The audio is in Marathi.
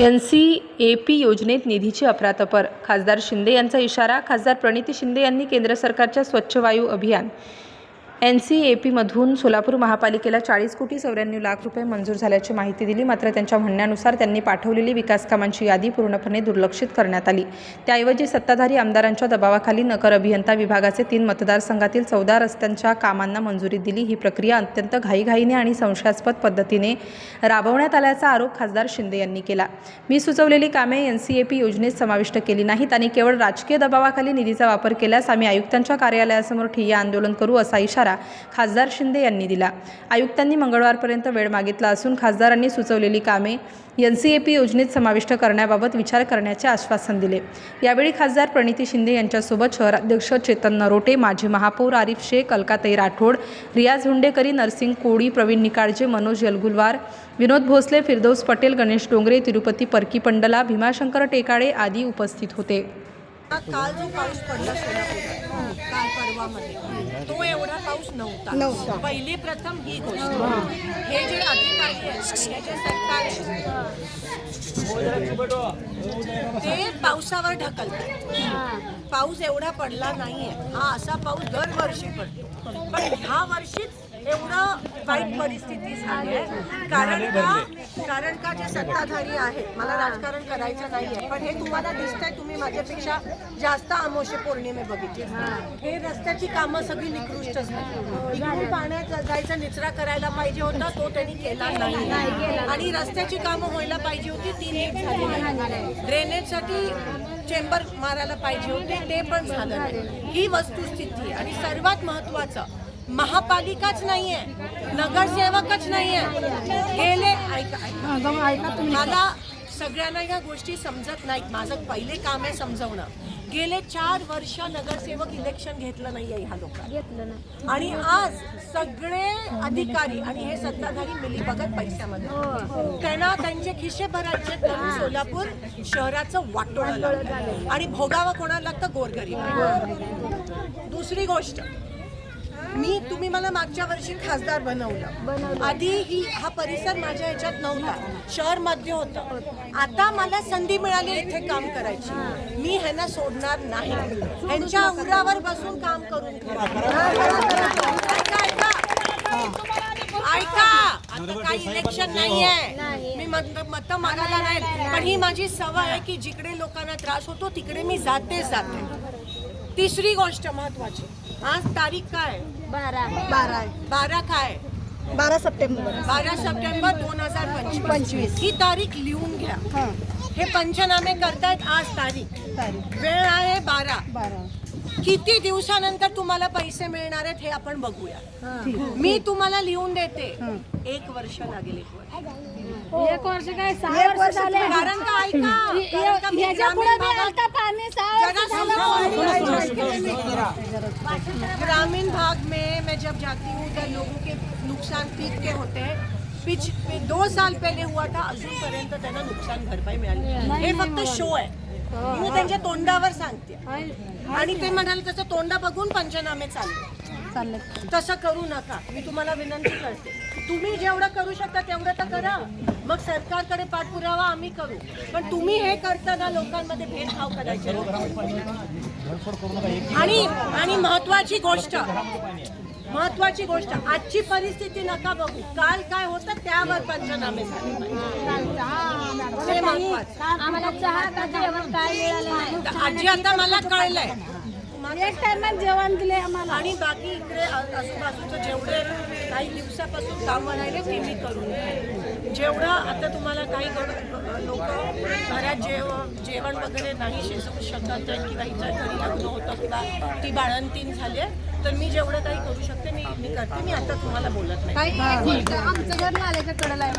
एन सी ए पी योजनेत निधीची अफरातफर. खासदार शिंदे यांचा इशारा खासदार प्रणिती शिंदे यांनी केंद्र सरकारच्या स्वच्छ वायू अभियान. एन सी ए पीमधून सोलापूर महापालिकेला चाळीस कोटी चौऱ्याण्णव लाख रुपये मंजूर झाल्याची माहिती दिली. मात्र त्यांच्या म्हणण्यानुसार त्यांनी पाठवलेली विकासकामांची यादी पूर्णपणे दुर्लक्षित करण्यात आली. त्याऐवजी सत्ताधारी आमदारांच्या दबावाखाली नगर अभियंता विभागाचे तीन मतदारसंघातील चौदा रस्त्यांच्या कामांना मंजुरी दिली. ही प्रक्रिया अत्यंत घाईघाईने आणि संशयास्पद पद्धतीने राबवण्यात आल्याचा आरोप खासदार शिंदे यांनी केला. मी सुचवलेली कामे एन सी ए पी योजनेत समाविष्ट केली नाहीत आणि केवळ राजकीय दबावाखाली निधीचा वापर केल्यास आम्ही आयुक्तांच्या कार्यालयासमोर ठिय्या आंदोलन करू असा इशारा खासदार शिंदे यांनी दिला. आयुक्तांनी मंगळवारपर्यंत वेळ मागितला असून खासदारांनी सुचवलेली कामे एन सी ए पी योजनेत समाविष्ट करण्याबाबत विचार करण्याचे आश्वासन दिले. यावेळी खासदार प्रणिती शिंदे यांच्यासोबत शहराध्यक्ष चेतन नरोटे माजी महापौर आरिफ शेख अलकाताई राठोड रियाज हुंडेकरी नरसिंग कोळी प्रवीण निकाळजे मनोज यलगुलवार विनोद भोसले फिरदौस पटेल गणेश डोंगरे तिरुपती परकी पंडला भीमाशंकर टेकाडे आदी उपस्थित होते. काल जो पाऊस पडला परवामध्ये तो एवढा पाऊस नव्हता. पहिली प्रथम ही गोष्ट. हे जे अधिकारी आहेत हे जे सरकार ते पावसावर ढकलतात. पाऊस एवढा पडला नाहीये. हा असा पाऊस दरवर्षी पडतो. पण ह्या वर्षीच एवढं वाईट परिस्थिती झाली आहे. कारण का? कारण का जे सत्ताधारी आहेत मला राजकारण करायचं नाहीये पण हे तुम्हाला दिसतंय तुम्ही माझ्यापेक्षा जास्त आमोशे पौर्णिमे बघितले. हे रस्त्याची कामं सगळी निकृष्ट झाली. इकडून पाण्यात जायचा निचरा करायला पाहिजे होता तो त्यांनी केला नाही. आणि रस्त्याची कामं व्हायला पाहिजे होती ती नीट झाली नाही. ड्रेनेजसाठी चेंबर मारायला पाहिजे होते ते पण झालं नाही. ही वस्तुस्थिती आणि सर्वात महत्वाचं महापालिकाच नाहीये. नगरसेवकच नाहीये. गेले ऐका मला सगळ्यांना या गोष्टी समजत नाहीत. माझं पहिले काम आहे समजवणं. गेले चार वर्ष नगरसेवक इलेक्शन घेतलं नाहीये ह्या लोकांनी. आणि आज सगळे अधिकारी आणि हे सत्ताधारी मिली बघत पैशामध्ये त्यांना त्यांचे खिशे भरायचे सोलापूर शहराचं वाटोळं. आणि भोगावं कोणाला लागतं? गोरगरीब. दुसरी गोष्ट. मी तुम्ही मला मागच्या वर्षी खासदार बनवलं. आधी ही हा परिसर माझ्या ह्याच्यात नव्हता. शहरमध्ये होतं. आता मला संधी मिळाली इथे काम करायची. मी ह्यांना सोडणार नाही. ह्यांच्या उरावर बसून काम करून ऐका, आता काही इलेक्शन नाहीये. मी मत मत मागायला नाही पण ही माझी सवय आहे की जिकडे लोकांना त्रास होतो तिकडे मी जाते जाते. तिसरी गोष्ट महत्वाची. आज तारीख काय? बारा. बारा आहे. बारा काय? बारा सप्टेंबर. बारा सप्टेंबर दोन हजार पंचवीस. पंचवीस. ही तारीख लिहून घ्या. हा. हे पंचनामे करतायत आज तारीख. तारीख. वेळ आहे बारा. बारा. किती दिवसानंतर तुम्हाला पैसे मिळणार आहेत हे आपण बघूया मी तुम्हाला लिहून देते एक वर्ष लागेल एक वर्ष एक वर्ष काय सहा वर्ष झाले कारण का ऐका ह्याच्या पुढे आता पाणी ग्रामीण भाग में मैं जब जाती हूँ तो लोगों के नुकसान पीक के होते हैं पिछले दो साल पहले हुआ था अजूनपर्यंत त्यांना नुकसान भरपाई मिळाली हे फक्त शो आहे मी त्यांच्या तोंडावर सांगते. आणि ते म्हणाले त्याचं तोंडा बघून पंचनामे चालले. तसं करू नका. मी तुम्हाला विनंती करते. तुम्ही जेवढं करू शकता तेवढं तर करा. मग सरकारकडे पाठपुरावा आम्ही करू. पण तुम्ही हे करताना लोकांमध्ये भेदभाव करायचे. आणि आणि महत्वाची गोष्ट महत्वाची गोष्ट आजची परिस्थिती नका बघू. काल काय होतं त्यावर पंचनामे झाले पाहिजे. ते महत्वाचं. आम्हाला चहा का जेवण काय मिळालं नाही. आजी आता मला कळलंय. एक टायमात जेवण दिले आम्हाला. आणि बाकी इकडे आजूबाजूचं जेवढे काही दिवसापासून कामं राहिले ते मी करून. जेवढं आता तुम्हाला काही लोक घरात जेव जेवण वगैरे नाही शिजवू शकत आहेत किंवा इतर घरी लग्न होतं किंवा ती बाळंतीन झाली आहे तर मी जेवढं काही करू शकते मी मी करते. मी आता तुम्हाला बोलत नाही. काही आमचं घर नाल्याच्या कडेला आहे.